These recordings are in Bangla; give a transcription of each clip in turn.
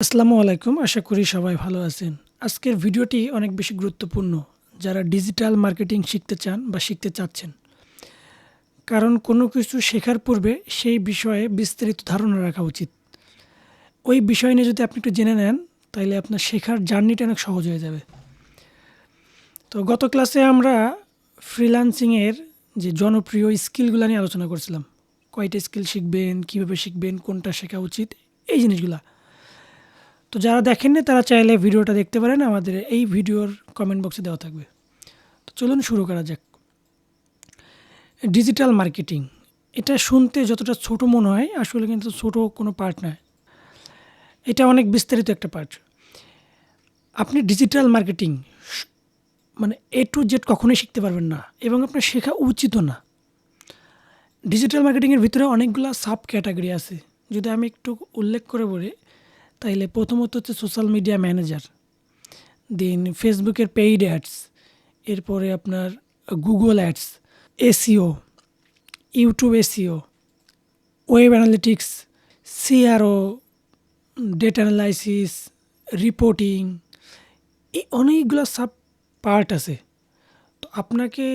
আসসালামু আলাইকুম, আশা করি সবাই ভালো আছেন। আজকের ভিডিওটি অনেক বেশি গুরুত্বপূর্ণ, যারা ডিজিটাল মার্কেটিং শিখতে চান বা শিখতে চাচ্ছেন। কারণ কোনো কিছু শেখার পূর্বে সেই বিষয়ে বিস্তারিত ধারণা রাখা উচিত। ওই বিষয় নিয়ে যদি আপনি একটু জেনে নেন তাহলে আপনার শেখার জার্নিটা অনেক সহজ হয়ে যাবে। তো গত ক্লাসে আমরা ফ্রিল্যান্সিংয়ের যে জনপ্রিয় স্কিলগুলো নিয়ে আলোচনা করছিলাম। কয়টা স্কিল শিখবেন, কীভাবে শিখবেন, কোনটা শেখা উচিত, এই জিনিসগুলা। তো যারা দেখেননি, তারা চাইলে ভিডিওটা দেখতে পারেন। আমাদের এই ভিডিওর কমেন্ট বক্সে দেওয়া থাকবে। তো চলুন শুরু করা যাক। ডিজিটাল মার্কেটিং এটা শুনতে যতটা ছোট মনে হয়, আসলে কিন্তু ছোট কোনো পার্ট নয়। এটা অনেক বিস্তারিত একটা পার্ট আপনি ডিজিটাল মার্কেটিং মানে এ টু জেড কখনোই শিখতে পারবেন না এবং আপনার শেখা উচিতও না। ডিজিটাল মার্কেটিংয়ের ভিতরে অনেকগুলো সাব ক্যাটাগরি আছে। যদি আমি একটু উল্লেখ করে বলি তাইলে প্রথমত হচ্ছে সোশ্যাল মিডিয়া ম্যানেজার দেন ফেসবুকের পেইড অ্যাডস এরপরে আপনার Google ads SEO YouTube SEO web analytics CRO data analysis reporting এই অনেকগুলো সাব পার্ট আছে। তো আপনাকে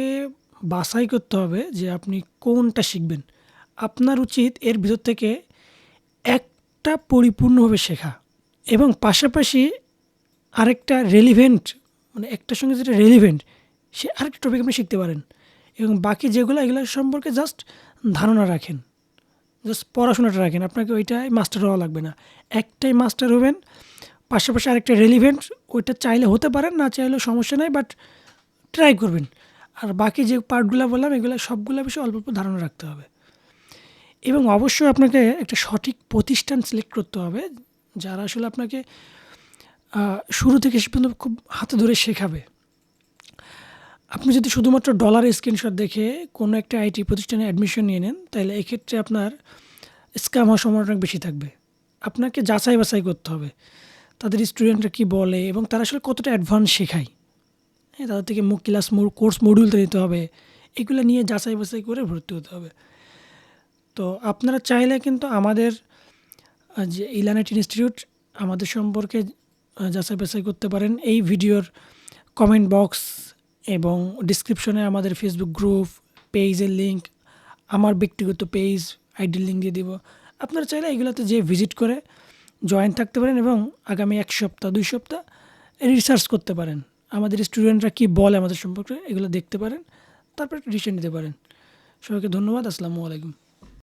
বাছাই করতে হবে যে আপনি কোনটা শিখবেন। আপনার উচিত এর ভিতর থেকে একটা পরিপূর্ণভাবে শেখা। এবং পাশাপাশি আরেকটা রেলিভেন্ট মানে একটার সঙ্গে যেটা রেলিভেন্ট সে আরেকটা টপিক আপনি শিখতে পারেন। এবং বাকি যেগুলো, এগুলো সম্পর্কে জাস্ট ধারণা রাখেন। জাস্ট পড়াশোনাটা রাখেন। আপনাকে ওইটাই মাস্টার হওয়া লাগবে না। একটাই মাস্টার হবেন, পাশাপাশি আরেকটা রেলিভেন্ট ওইটা চাইলে হতে পারেন না চাইলেও সমস্যা নেই বাট ট্রাই করবেন। আর বাকি যে পার্টগুলো বললাম, এগুলো সবগুলো বিষয়ে অল্প অল্প ধারণা রাখতে হবে। এবং অবশ্যই আপনাকে একটা সঠিক প্রতিষ্ঠান সিলেক্ট করতে হবে যারা আসলে আপনাকে শুরু থেকে শেষ পর্যন্ত খুব হাতে ধরে শেখাবে। আপনি যদি শুধুমাত্র ডলার স্ক্রিনশট দেখে কোনো একটা আইটি প্রতিষ্ঠানে অ্যাডমিশন নিয়ে নেন, তাহলে এক্ষেত্রে আপনার স্ক্যাম হওয়ার সম্ভাবনা অনেক বেশি থাকবে। আপনাকে যাচাই বাছাই করতে হবে। তাদের স্টুডেন্টরা কী বলে এবং তারা আসলে কতটা অ্যাডভান্স শেখায়। হ্যাঁ তাদের থেকে মুখ ক্লাস কোর্স মডিউলটা নিতে হবে। এগুলো নিয়ে যাচাই বাছাই করে ভর্তি হতে হবে। তো আপনারা চাইলে কিন্তু আমাদের যে ইলানেট ইনস্টিটিউট আমাদের সম্পর্কে যাচাই বাছাই করতে পারেন। এই ভিডিওর কমেন্ট বক্স এবং ডিসক্রিপশনে আমাদের ফেসবুক গ্রুপ পেজের লিঙ্ক আমার ব্যক্তিগত পেজ আইডির লিঙ্ক দিয়ে দিব। আপনারা চাইলে এগুলোতে যে ভিজিট করে জয়েন থাকতে পারেন এবং আগামী এক সপ্তাহ, দুই সপ্তাহ রিসার্চ করতে পারেন। আমাদের স্টুডেন্টরা কী বলে আমাদের সম্পর্কে, এগুলো দেখতে পারেন, তারপর ডিসিশন নিতে পারেন। সবাইকে ধন্যবাদ, আসসালামু আলাইকুম।